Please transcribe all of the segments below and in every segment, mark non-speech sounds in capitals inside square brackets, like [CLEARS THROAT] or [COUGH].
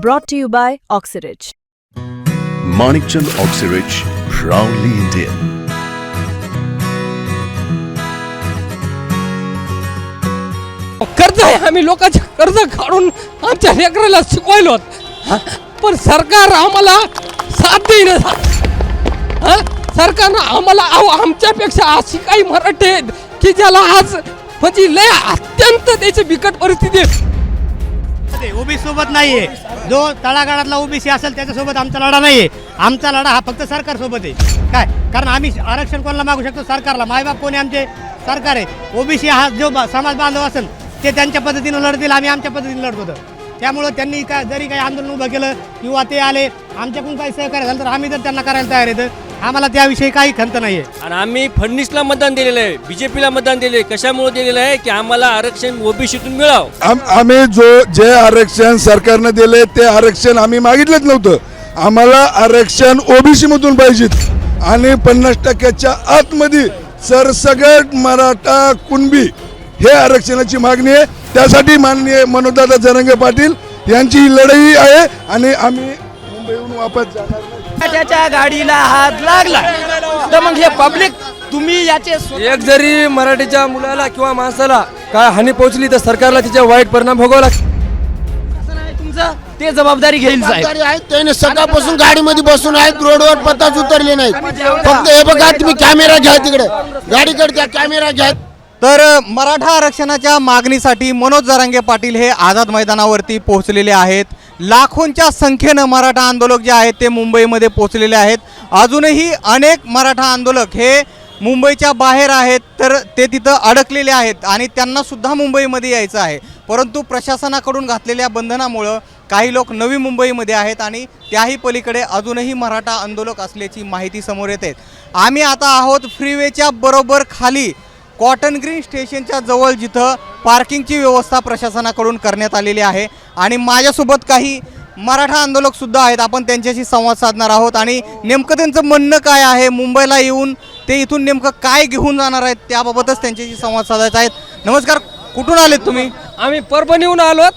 Brought to you by Oxyridge. Manikchand Oxyrich, proudly Indian. कर्ज आहे आम्ही लोकांचे कर्ज काढून आमच्या लेकराला शिकवायलो? पण सरकार आम्हाला साथ देईन हा सरकारनं आम्हाला अहो आमच्यापेक्षा अशी काही मराठी आहेत की ज्याला आज म्हणजे लय अत्यंत त्याची बिकट परिस्थिती आहे ओबीसी सोबत नाहीये. जो तळागाळातला ओबीसी असेल त्याच्यासोबत आमचा लढा नाहीये. आमचा लढा हा फक्त सरकार सोबत आहे. काय? कारण आम्ही आरक्षण कोणाला मागू शकतो? सरकारला. मायबाप कोणी आमचे? सरकार आहे. ओबीसी हा जो बा- समाज बांधव असेल ते त्यांच्या पद्धतीनं लढतील आम्ही आमच्या पद्धतीने लढत होतो. त्यामुळं त्यांनी काय जरी काही आंदोलन उभं केलं किंवा ते आले आमच्याकडून काही सहकार्य झालं तर आम्ही जर त्यांना करायला तयार येतं आम्हाला त्याविषयी काही खंत नाहीये. आणि आम्ही फडणवीसला मतदान दिलेलं आहे बीजेपीला मतदान दिले कशामुळे दिलेलं आहे? की आम्हाला आरक्षण ओबीसीतून मिळावं. आम आम्ही जो जे आरक्षण सरकारनं दिले ते आरक्षण आम्ही मागितलंच नव्हतं. आम्हाला आरक्षण ओबीसी मधून पाहिजेत. आणि पन्नास टक्क्याच्या आतमध्ये सरसगट मराठा कुणबी हे आरक्षणाची मागणी आहे. त्यासाठी माननीय मनोजदादा जरंगे पाटील यांची ही लढाई आहे. आणि आम्ही मुंबईहून वापस जाणार नाही. त्याच्या गाडीला हात लागला. तर मग हे पब्लिक तुम्ही याचे एक जरी मराठीच्या मुलाला किंवा माणसाला काय हानी पोहोचली तर सरकारला तिचा वाईट परिणाम भोगावा लागतो. तुमचं ते जबाबदारी घेईल साहेब. जबाबदारी आहे त्याने सकाळपासून गाडीमध्ये बसून आहेत रोडवर पत्ताच उतरले नाहीत. फक्त हे बघा तुम्ही कॅमेरा घ्या तिकडे. गाडीकडे त्या कॅमेरा घ्या. तर मराठा आरक्षणाच्या मागणीसाठी मनोज जरांगे पाटील हे आझाद मैदानावरती पोहोचलेले आहेत. लाखोंच्या संख्येनं मराठा आंदोलक जे आहेत ते मुंबईमध्ये पोचलेले आहेत. अजूनही अनेक मराठा आंदोलक हे मुंबईच्या बाहेर आहेत तर ते तिथं अडकलेले आहेत आणि त्यांनासुद्धा मुंबईमध्ये यायचं आहे. परंतु प्रशासनाकडून घातलेल्या बंधनामुळं काही लोक नवी मुंबईमध्ये आहेत आणि त्याही पलीकडे अजूनही मराठा आंदोलक असल्याची माहिती समोर येते. आम्ही आता आहोत फ्रीवेच्या बरोबर खाली. कॉटन ग्रीन स्टेशनच्या जवळ जिथं पार्किंगची व्यवस्था प्रशासनाकडून करण्यात आलेली आहे. आणि माझ्यासोबत काही मराठा आंदोलक सुद्धा आहेत. आपण त्यांच्याशी संवाद साधणार आहोत. आणि नेमकं त्यांचं म्हणणं काय आहे? मुंबईला येऊन ते इथून नेमकं काय घेऊन जाणार आहेत? त्याबाबतच त्यांच्याशी संवाद साधायचा आहे. नमस्कार. कुठून आलेत तुम्ही? आम्ही परभणीहून आलोत.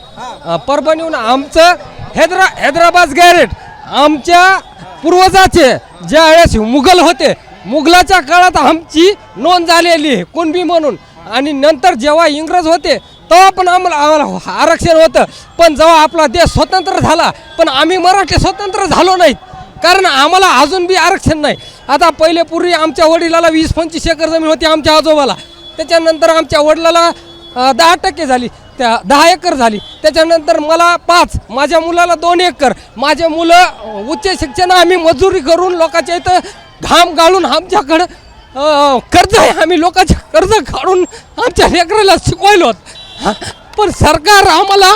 परभणीहून आमचं हैदरा हैदराबाद गॅरेट आमच्या पूर्वजाचे ज्या वेळेस मुघल होते मुघलाच्या काळात आमची नोंद झालेली आहे. कुणबी म्हणून. आणि नंतर जेव्हा इंग्रज होते तेव्हा पण आम्हाला आम्हाला आरक्षण होतं. पण जेव्हा आपला देश स्वतंत्र झाला पण आम्ही मराठी स्वतंत्र झालो नाहीत. कारण आम्हाला अजून बी आरक्षण नाही. आता पहिले पूर्वी आमच्या वडिलाला वीस पंचवीस एकर जमीन होती आमच्या आजोबाला. त्याच्यानंतर आमच्या वडिलाला दहा टक्के झाली. त्या दहा एकर झाली. त्याच्यानंतर मला पाच माझ्या मुलाला दोन एकर. माझे मुलं उच्च शिक्षण आम्ही मजुरी करून लोकांच्या इथं घाम गाळून आमच्याकडं कर्ज आहे. आम्ही लोकांचे कर्ज काढून आमच्या लेकराला शिकवायलो पण सरकार आम्हाला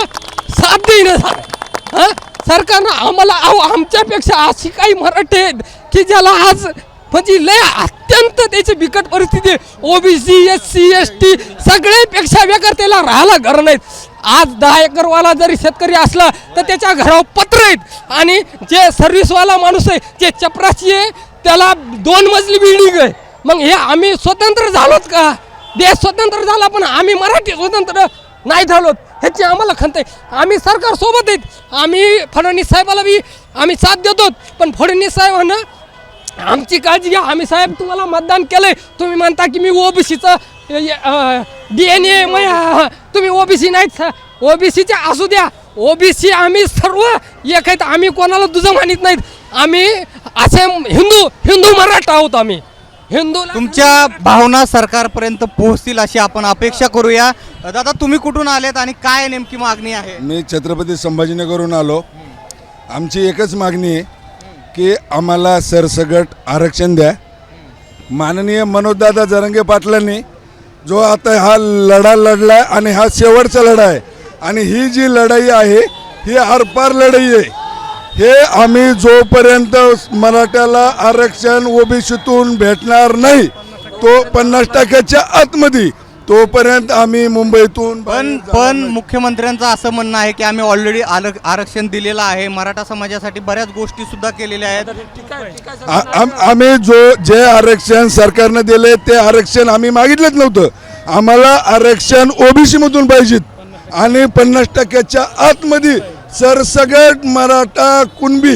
साथ देईन हां? सरकारनं आम्हाला अहो आमच्यापेक्षा अशी काही मराठी आहेत की ज्याला आज म्हणजे लय अत्यंत त्याची बिकट परिस्थिती आहे. OBC S C S T सगळ्यापेक्षा बेकार त्याला राहायला घर नाहीत. आज दहा एकरवाला जरी शेतकरी असला तर त्याच्या घरावर पत्र आहेत. आणि जे सर्व्हिसवाला माणूस आहे जे चपराशी आहे त्याला दोन मजली बिल्डिंग आहे. मग हे आम्ही स्वतंत्र झालोत का? देश स्वतंत्र झाला पण आम्ही मराठी स्वतंत्र नाही झालोत ह्याची आम्हाला खंत आहे. आम्ही सरकार सोबत आहेत. आम्ही फडणवीस साहेबाला बी आम्ही साथ देतो. पण फडणवीस साहेबांना आमची काळजी घ्या. आम्ही साहेब तुम्हाला मतदान केलंय. तुम्ही म्हणता की मी ओबीसीचं डी एन ए तुम्ही ओबीसी नाहीत ओबीसीचे असू द्या. ओबीसी आम्ही सर्व एक आहेत. आम्ही कोणाला दुजं मानित नाहीत. आम्ही असे हिंदू हिंदू मराठा आहोत आम्ही. हिंदू तुमच्या भावना सरकारपर्यंत पोहोचतील अशी आपण अपेक्षा करूया. दादा तुम्ही कुठून आलेत आणि काय नेमकी मागणी आहे? मी छत्रपती संभाजीनगरहून आलो. आमची एकच मागणी आहे की आम्हाला सरसगट आरक्षण द्या. माननीय मनोजदादा जरंगे पाटलांनी जो आता हा लढा लढला आणि हा शेवटचा लढा आहे आणि ही जी लढाई आहे ही आरपार लढाई आहे. हे आम्ही जोपर्यंत मराठ्याला आरक्षण ओबीसीतून भेटणार नाही तो पन्नास टक्क्याच्या आतमध्ये तोपर्यंत आम्ही मुंबईतून पण पण मुख्यमंत्र्यांचं असं म्हणणं आहे की आम्ही ऑलरेडी आरक्षण दिलेलं आहे. मराठा समाजासाठी बऱ्याच गोष्टी सुद्धा केलेल्या आहेत. आम्ही जो जे आरक्षण सरकारनं दिले ते आरक्षण आम्ही मागितलंच नव्हतं. आम्हाला आरक्षण ओबीसी मधून पाहिजेत. आणि पन्नास टक्क्याच्या आतमध्ये सरसगट मराठा कुणबी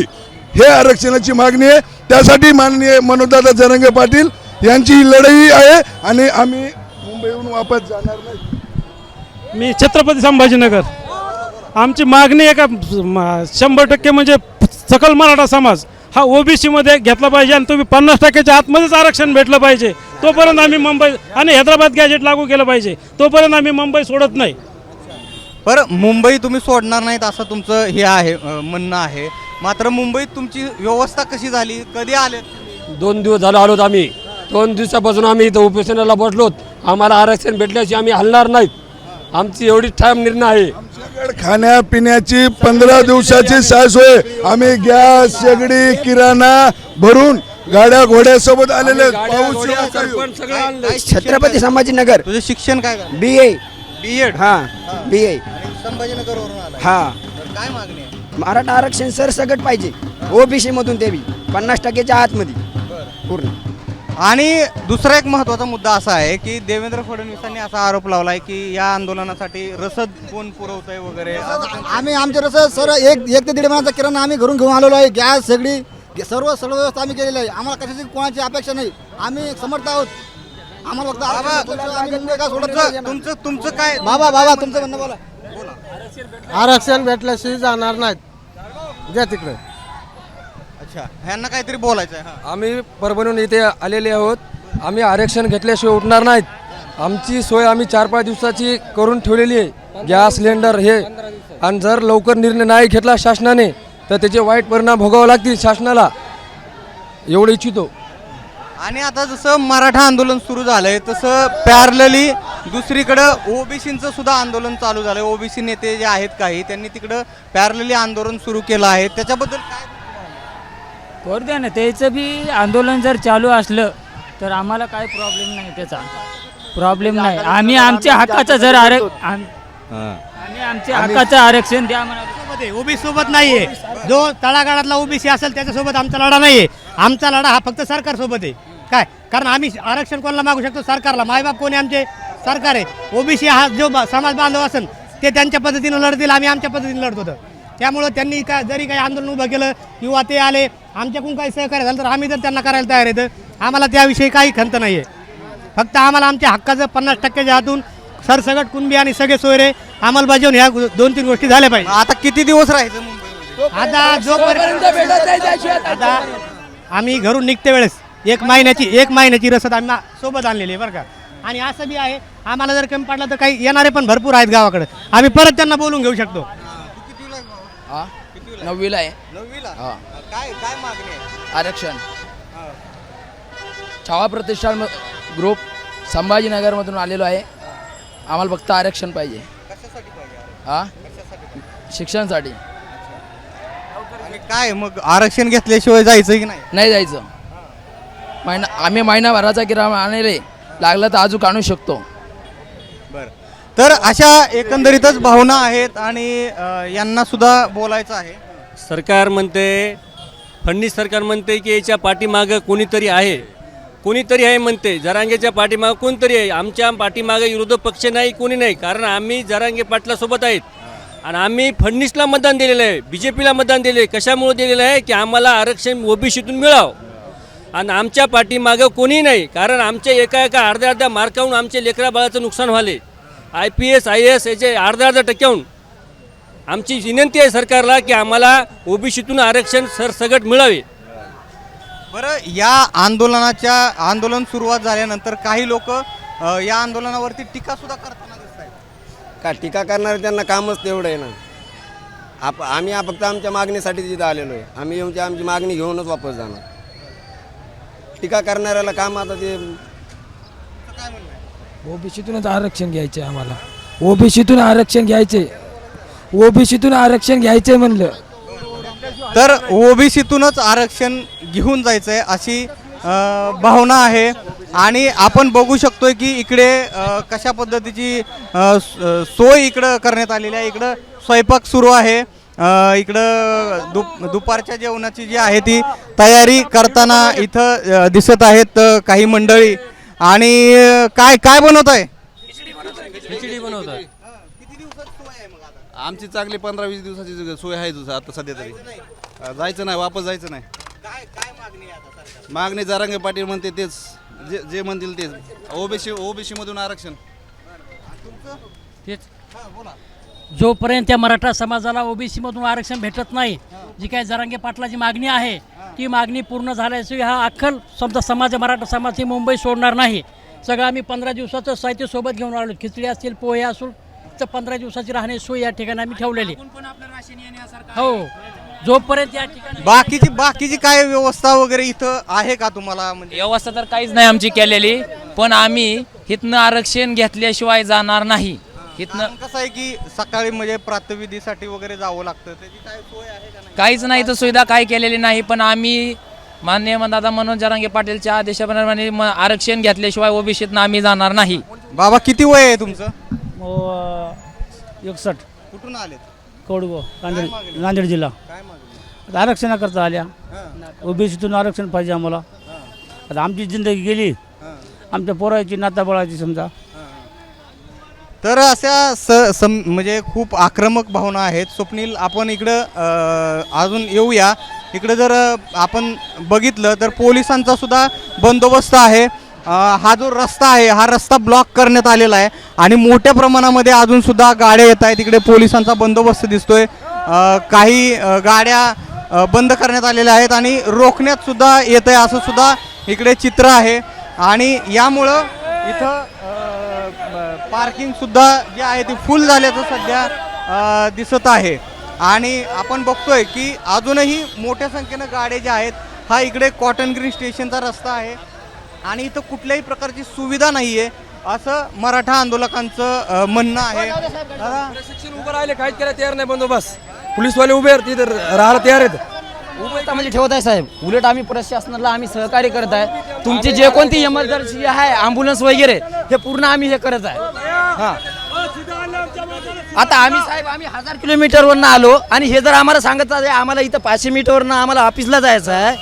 हे आरक्षणाची मागणी आहे. त्यासाठी माननीय मनोजदादा जरंगे पाटील यांची ही लढाई आहे आणि आम्ही मुंबईहून वापस जाणार नाही. मी छत्रपती संभाजीनगर. आमची मागणी एका शंभर टक्के म्हणजे सकल मराठा समाज हा ओबीसीमध्ये घेतला पाहिजे आणि तुम्ही पन्नास टक्क्याच्या आतमध्येच आरक्षण भेटलं पाहिजे. तोपर्यंत आम्ही मुंबई आणि हैदराबाद गॅजेट लागू केलं पाहिजे. तोपर्यंत आम्ही मुंबई सोडत नाही. बरं मुंबई तुम्ही सोडणार नाहीत असं तुमचं हे आहे अं, म्हणणं आहे. मात्र मुंबईत तुमची व्यवस्था कशी झाली? कधी आले दोन दिवस झालो आलोत आम्ही. दोन दिवसापासून आम्ही इथं उपोषणाला बसलोत. आम्हाला आरक्षण भेटल्याशी आम्ही हलणार नाहीत. आमची एवढी ठाम निर्णय आहे. आमच्याकडे खाण्यापिण्याची पंधरा दिवसाची साय सोय आम्ही गॅस शेगडी किराणा भरून गाड्या घोड्यासोबत आलेले आहेत. पाऊस येऊ का येऊ. छत्रपती संभाजीनगर. तुझं शिक्षण काय बी ए बी एड हा बी ए संभाजीनगरवरून आला हा. तर काय मागणी आहे? मराठा आरक्षण सरसगट पाहिजे ओबीसी मधून ते बी. पन्नास टक्क्याच्या आतमध्ये. पूर्ण. आणि दुसरा एक महत्त्वाचा मुद्दा असा आहे की देवेंद्र फडणवीसांनी असा आरोप लावलाय की या आंदोलनासाठी रसद कोण पुरवतंय वगैरे? असं आम्ही आमच्या रसं सर एक एक ते दीड महिन्याचा किराणा आम्ही घरून घेऊन आलेलो आहे. गॅस सगळी सर्व सर्व व्यवस्था आम्ही केलेली आहे. आम्हाला कशाची कोणाची अपेक्षा नाही. आम्ही समर्थ आहोत. आम्हाला फक्त आरक्षण सोडत नाही. तुमचं तुमचं काय? बाबा बाबा तुमचं म्हणणं बोला. आरक्षण भेटल्याशिवाय जाणार नाहीत. द्या तिकडे. अच्छा ह्यांना काहीतरी बोलायचं आहे हा. आम्ही परभणीहून इथे आलेले आहोत. आम्ही आरक्षण घेतल्याशिवाय उठणार नाहीत. आमची सोय आम्ही चार पाच दिवसाची करून ठेवलेली आहे. गॅस सिलेंडर हे. आणि जर लवकर निर्णय नाही घेतला शासनाने तर त्याचे वाईट परिणाम भोगावे लागतील शासनाला. एवढं इच्छितो. आणि आता जसं मराठा आंदोलन सुरू झालंय तसं पॅरलली दुसरीकडं ओबीसीचं सुद्धा आंदोलन चालू झालंय. ओबीसी नेते जे आहेत काही त्यांनी तिकडं पॅरलली आंदोलन सुरू केलं आहे. त्याच्याबद्दल काय करू द्या ना त्याचं बी आंदोलन जर चालू असलं तर आम्हाला काय प्रॉब्लेम नाही त्याचा. प्रॉब्लेम नाही. आम्ही आमच्या हक्काचं जर आम- आम्ही आमच्या हक्काचं आरक्षण द्या म्हणा. ओबीसी सोबत नाहीये. जो तळागाळातला ओबीसी असेल त्याच्यासोबत आमचा लढा नाहीये. आमचा लढा हा फक्त सरकार सोबत आहे. काय? कारण आम्ही आरक्षण कोणाला मागू शकतो? सरकारला. मायबाप कोणी आमचे सरकार आहे? ओबीसी हा जो बा- समाज बांधव असेल ते त्यांच्या पद्धतीनं लढतील आम्ही आमच्या पद्धतीने लढत होतो. त्यामुळं त्यांनी काय जरी काही आंदोलन उभं केलं किंवा ते आले आमच्याकडून काही सहकार्य झालं तर आम्ही जर त्यांना करायला तयार आहे तर आम्हाला त्याविषयी काही खंत नाही आहे फक्त आम्हाला आमच्या हक्काचं पन्नास टक्क्याच्या हातून सरसगट कुणबी आणि सगळे सोयरे अंमलबजावून ह्या दोन तीन गोष्टी झाल्या पाहिजे. आता किती दिवस राहायचं आता जोपर्यंत आता आम्ही घरून निघते वेळेस एक महिन्याची एक महिन्याची रसद आम्ही मा- सोबत आणलेली आहे बरं का. आणि असं बी आहे आम्हाला जर कमी पडला तर काही येणारे पण भरपूर आहेत गावाकडे. आम्ही परत त्यांना बोलून घेऊ शकतो. नववीला आहे. नववीला? काय काय मागणी आहे? आरक्षण. छावा प्रतिष्ठान ग्रुप संभाजीनगरमधून आलेलो आहे. आम्हाला फक्त आरक्षण पाहिजे. कशासाठी पाहिजे? हा? शिक्षणासाठी. काय मग आरक्षण घेतल्याशिवाय जायचं की नाही. नाही जायचं. महिना आम्ही महिनाभराचा किराणा आणले. लागलं तर अजून आणू शकतो. बरं. तर अशा एकंदरीतच भावना आहेत आणि अ, यांना सुद्धा बोलायचं आहे. सरकार म्हणते फडणीस सरकार म्हणते की याच्या पाठीमागं कोणीतरी आहे. कोणीतरी आहे म्हणते. जरांगेच्या पाठीमागं कोणतरी आहे. आमच्या पाठीमागं विरोधी पक्ष नाही कोणी नाही. कारण आम्ही जरांगे पाटलासोबत आहेत. आणि आम्ही फडणीसला मतदान दिलेलं आहे बी जे पीला मतदान दिले कशामुळे दिलेलं आहे? की आम्हाला आरक्षण ओबीसीतून मिळावं. आणि आमच्या पाठीमागं कोणी नाही कारण आमच्या एका एका अर्ध्या अर्ध्या मार्काहून आमच्या लेकरा बाळाचं नुकसान Valle I P S I S याचे अर्ध्या अर्ध्या टक्क्याहून आमची विनंती आहे सरकारला की आम्हाला ओबीसीतून आरक्षण सरसगट मिळावे. बरं या आंदोलनाच्या आंदोलन सुरुवात झाल्यानंतर काही लोक या आंदोलनावरती टीका सुद्धा करताना का टीका करणारे त्यांना कामच तेवढं आहे ना. आप आम्ही फक्त आमच्या मागणीसाठी तिथं आलेलो आहे. आम्ही येऊन आमची मागणी घेऊनच वापस जाणार. टीका करणाऱ्याला काम आता ते ओबीसीतूनच आरक्षण घ्यायचे आम्हाला. ओबीसीतून आरक्षण घ्यायचे ओबीसीतून आरक्षण घ्यायचे म्हणलं. तर ओबीसीतूनच आरक्षण घेऊन जायचं आहे अशी अ, भावना आहे. आणि आपण बघू शकतोय की इकडे अ, कशा पद्धतीची अ, स- सोय इकडं करण्यात आलेली आहे. इकडं स्वयंपाक सुरू आहे. अ, इकडं दुप दुपारच्या जेवणाची जी आहे ती तयारी करताना इथं अ, दिसत आहेत अ, काही मंडळी. आणि अ, काय काय बनवत आहे? खिचडी बनवतात आमची चांगली पंधरा वीस दिवसाची जी सोय आहे तुझं आता सध्या तरी. अ, जायचं नाही वापस जायचं नाही. आहे? मागणी जारांगे पाटील म्हणते तेच. जे जे म्हणतील तेच. ओबीसी ओबीसी मधून आरक्षण. तेच. जोपर्यंत त्या मराठा समाजाला ओबीसी मधून आरक्षण भेटत नाही जी काही जरांगे पाटलाची मागणी आहे ती मागणी पूर्ण झाल्याशिवाय हा अख्खल समजा समाज मराठा समाज ही मुंबई सोडणार नाही. सगळं आम्ही पंधरा दिवसाचं साहित्य सोबत घेऊन आलो. खिचडी असतील पोहे असतील तर पंधरा दिवसाची राहण्याची सोय या ठिकाणी आम्ही ठेवलेली. हो. जोपर्यंत या ठिकाणी बाकीची बाकीची काय व्यवस्था वगैरे इथं आहे का तुम्हाला? म्हणजे व्यवस्था तर काहीच नाही आमची केलेली पण आम्ही इथनं आरक्षण घेतल्याशिवाय जाणार नाही. कारण कसं आहे की सकाळी म्हणजे प्रातविधीसाठी वगैरे जावं लागतं त्याची काय सोय आहे का नाही? काहीच नाही तर सुविधा काही केलेली नाही पण आम्ही मान्य दादा मनोज जरांगे पाटीलच्या आदेशाप्रमाणे म- आरक्षण घेतल्याशिवाय ओबीसीतनं आम्ही जाणार नाही. बाबा किती वय आहे तुमचं? एकसठ कुठून आलेत? कोडगो नांदेड-? नांदेड जिल्हा. काय मागणी? आता आरक्षणाकरता आल्या. हां, ओबीसीतून आरक्षण पाहिजे आम्हाला. आता आमची जिंदगी गेली. हां, आमच्या पोराची नाताबळाची समजा. तर अशा स सम म्हणजे खूप आक्रमक भावना आहेत. स्वप्नील आपण इकडं अ, अजून येऊया. इकडं जर अ, आपण बघितलं तर पोलिसांचा सुद्धा बंदोबस्त आहे. हा जो रस्ता आहे हा रस्ता ब्लॉक करण्यात आलेला आहे. आणि मोठ्या प्रमाणामध्ये अजून सुद्धा गाड्या येत आहेत. तिकडे पोलिसांचा बंदोबस्त दिसतोय. काही गाड्या बंद करण्यात आलेल्या आहेत आणि रोखण्यात सुद्धा येत आहे असं सुद्धा इकडे चित्र आहे. आणि यामुळं इथं पार्किंग सुद्धा जे आहे ते फुल झाल्याचं सध्या दिसत आहे. आणि आपण बघतोय की अजूनही मोठ्या संख्येनं गाड्या ज्या आहेत हा इकडे कॉटन ग्रीन स्टेशनचा रस्ता आहे. आणि इथं कुठल्याही प्रकारची सुविधा नाही आहे असं मराठा आंदोलकांचं म्हणणं आहे. दादा, प्रशिक्षण उभं राहिले काहीच करायला तयार नाही बंदोबस्त. पोलीसवाले उभे आहेत तिथे राहायला तयार आहेत. म्हणजे ठेवत आहे साहेब. उलट आम्ही प्रशासनाला आम्ही सहकार्य करत आहे. तुमची जे कोणती इमर्जन्सी आहे अँब्युलन्स वगैरे हे पूर्ण आम्ही हे करत आहे. हा. आता आम्ही साहेब आम्ही हजार किलोमीटरवरनं आलो आणि हे जर आम्हाला सांगत आहे आम्हाला इथं पाचशे मीटरवरनं आम्हाला ऑफिसला जायचं आहे.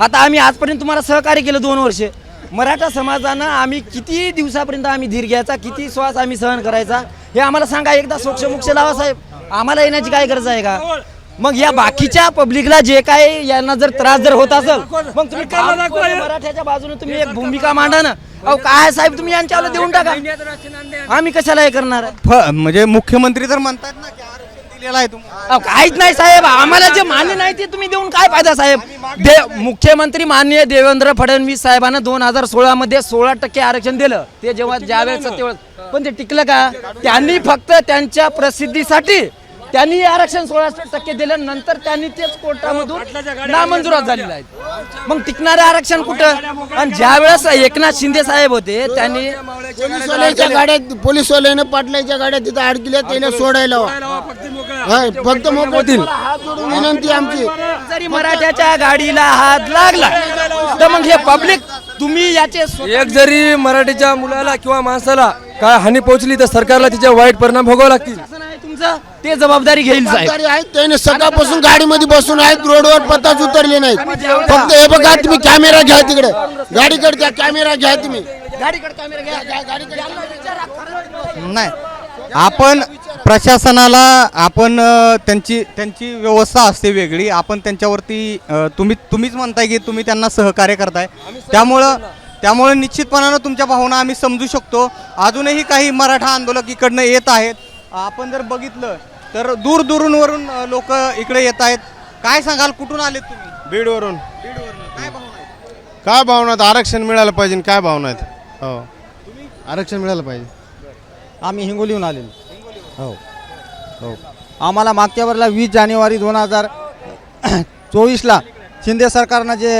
आता आम्ही आजपर्यंत तुम्हाला सहकार्य केलं दोन वर्षे. मराठा समाजानं आम्ही किती दिवसापर्यंत आम्ही धीर घ्यायचा किती श्वास आम्ही सहन करायचा हे आम्हाला सांगा एकदा सोक्ष मोक्ष लावा साहेब. आम्हाला येण्याची काय गरज आहे का? मग या बाकीच्या पब्लिकला जे काय यांना जर त्रास जर होत असेल मग तुम्ही मराठ्याच्या बाजूने तुम्ही एक भूमिका मांडा ना. अहो काय साहेब तुम्ही यांच्यावर देऊन टाका. आम्ही कशाला हे करणार? म्हणजे मुख्यमंत्री तर म्हणतात ना आहे अहो, काहीच नाही साहेब. आम्हाला जे मान्य नाही ते तुम्ही देऊन काय फायदा साहेब? दे मुख्यमंत्री माननीय देवेंद्र फडणवीस साहेबांना दोन हजार सोळा मध्ये सोळा टक्के आरक्षण दिलं. ते जेव्हा ज्यावेळेस तेव्हा पण ते टिकलं का? त्यांनी फक्त त्यांच्या प्रसिद्धीसाठी त्यांनी आरक्षण सोळा टक्के दिलं नंतर त्यांनी तेच कोर्टामधून नामंजुरात झालेलं आहे मग टिकणारे आरक्षण कुठं? आणि ज्या वेळेस एकनाथ शिंदे साहेब होते त्यांनी पोलीसवाल्याच्या गाड्यात पोलीसवाल्यानं पाटलाच्या गाड्या तिथं अडकल्या त्याने सोडायला. फक्त मोकळीतील विनंती आमची. जरी मराठ्याच्या गाडीला हात लागला तर मग हे पब्लिक तुम्ही याचे एक जरी मराठीच्या मुलाला किंवा माणसाला काय हानी पोहोचली तर सरकारला तिचे वाईट परिणाम भोगावे लागतील. ते जबाबदारी घेईल साहेब. जबाबदारी आहेत त्याने सकाळपासून गाडीमध्ये बसून आहेत रोडवर पत्ताच उतरले नाहीत. फक्त हे बघा तुम्ही कॅमेरा घ्या तिकडे. गाडीकडे त्या कॅमेरा घ्या तुम्ही. गाडीकडे कॅमेरा घ्या. नाही. आपण प्रशासनाला आपण अ, त्यांची त्यांची व्यवस्था असते वेगळी. आपण त्यांच्यावरती अ, तुम्ही तुम्हीच म्हणताय की तुम्ही त्यांना सहकार्य करताय. त्यामुळं त्यामुळे निश्चितपणानं तुमच्या भावना आम्ही समजू शकतो. अजूनही काही मराठा आंदोलक इकडनं येत आहेत. आपण जर बघितलं तर दूर दूरून लोक इकडे येत आहेत. काय सांगाल कुठून आलेत तुम्ही? बीडवरून. बीडवरून. काय भावना आहेत? काय भावना आहेत? आरक्षण मिळालं पाहिजे काय भावना आहेत? हो. आरक्षण मिळालं पाहिजे. आम्ही हिंगोलीहून आलेलो. हो. हो. आम्हाला मागच्या वरला वीस जानेवारी दोन हजार [CLEARS THROAT] चोवीसला शिंदे सरकारनं जे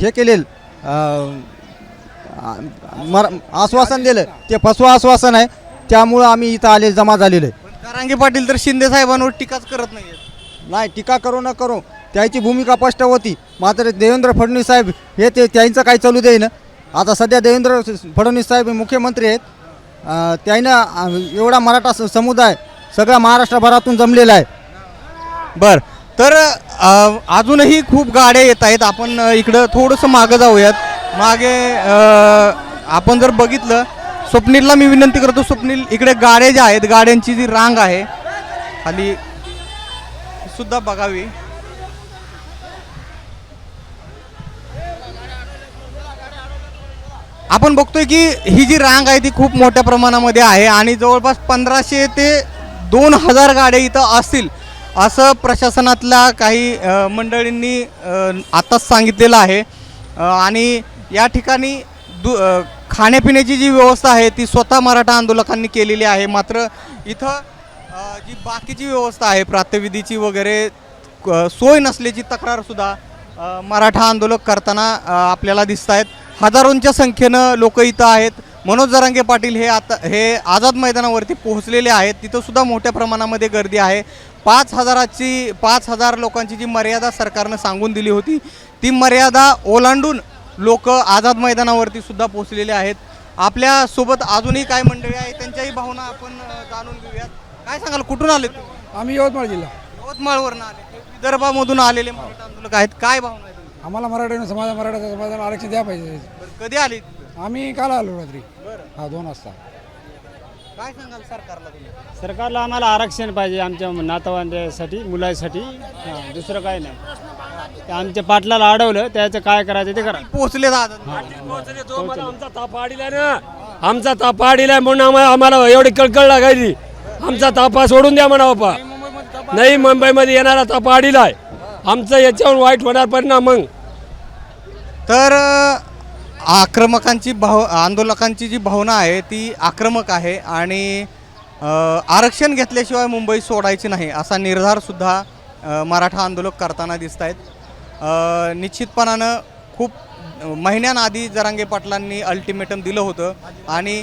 हे केलेलं अं, मर आश्वासन दिलं ते फसवं आश्वासन आहे. त्यामुळं आम्ही इथं आले जमा झालेलो. आहे कारंगे पाटील तर शिंदे साहेबांवर टीकाच करत नाहीयेत. नाही टीका करू न करू त्याची भूमिका स्पष्ट होती. मात्र देवेंद्र फडणवीस साहेब हे ते त्यांचं काही चालू देईन. आता सध्या देवेंद्र फडणवीस साहेब हे मुख्यमंत्री आहेत. अं, त्यानं अं, एवढा मराठा स- समुदाय सगळ्या महाराष्ट्रभरातून जमलेला आहे. बर. तर अ, अजूनही खूप गाड्या येत आहेत. आपण अ, इकडं थोडंसं मागं जाऊयात. मागे अ, आपण जर बघितलं स्वप्नीलला मी विनंती करतो स्वप्नील इकडे गाड्या ज्या आहेत गाड्यांची जी रांग आहे खाली सुद्धा बघावी. आपण बघतोय की ही जी रांग आहे ती खूप मोठ्या प्रमाणामध्ये आहे आणि जवळपास पंधराशे ते दोन हजार गाड्या इथं असतील असं प्रशासनातल्या काही मंडळींनी आत्ताच आताच सांगितलेलं आहे. आणि या ठिकाणी दु खाण्यापिण्याची जी व्यवस्था आहे ती स्वतः मराठा आंदोलकांनी केलेली आहे. मात्र इथं जी बाकीची व्यवस्था आहे प्रात्यविधीची वगैरे क- सोय नसल्याची तक्रारसुद्धा मराठा आंदोलक करताना आपल्याला दिसत आहेत हजारोंच्या संख्येनं लोक इथं आहेत. मनोज जरांगे पाटील हे आता हे आझाद मैदानावरती पोहोचलेले आहेत. तिथंसुद्धा मोठ्या प्रमाणामध्ये गर्दी आहे. पाच हजाराची पाच हजार लोकांची जी मर्यादा सरकारनं सांगून दिली होती ती मर्यादा ओलांडून लोक आझाद मैदानावरती सुद्धा पोहोचलेले आहेत. आपल्यासोबत अजूनही काय मंडळी आहे त्यांच्याही भावना आपण जाणून घेऊयात. काय सांगाल कुठून आले आम्ही यवतमाळ जिल्हा. यवतमाळवरून आले विदर्भामधून आलेले मराठा आंदोलक आहेत. काय भावना आहे तुमची? आम्हाला मराठी समाज मराठा समाजाला आरक्षण द्या पाहिजे. बरं, कधी आले आम्ही काल आलो रात्री. हा दोन वाजता. काय सांगाल सरकारला तुम्ही? सरकारला आम्हाला आरक्षण पाहिजे आमच्या नातवांसाठी मुलासाठी. हां, दुसरं काय नाही. ते आमच्या पाटलाला अडवलं त्याचं काय करायचं ते करा. पोहोचले आमचा तापा आडीला ना आमचा तापा आडीला म्हणून आम्हाला आम्हाला एवढी कळकळ लागायची. आमचा तापा सोडून द्या म्हणा बापा. नाही मुंबईमध्ये येणारा तापा आडीला आहे. आमचं याच्यावर वाईट होणार परिणाम मग. तर आक्रमकांची भाव आंदोलकांची जी भावना आहे ती आक्रमक आहे आणि आरक्षण घेतल्याशिवाय मुंबई सोडायची नाही असा निर्धारसुद्धा मराठा आंदोलक करताना दिसत आहेत निश्चितपणानं खूप महिन्यांआधी जरांगे पाटलांनी अल्टिमेटम दिलं होतं. आणि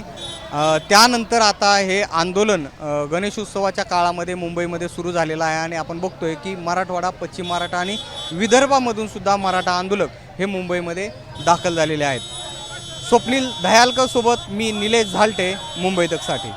त्यानंतर आता हे आंदोलन गणेशोत्सवाच्या काळामध्ये मुंबईमध्ये सुरू झालेलं आहे आणि आपण बघतोय की मराठवाडा पश्चिम मराठा आणि विदर्भामधून सुद्धा मराठा आंदोलक हे मुंबईमध्ये दाखल झालेले आहेत. स्वप्नील दयालकरसोबत मी निलेश झालटे मुंबई तकसाठी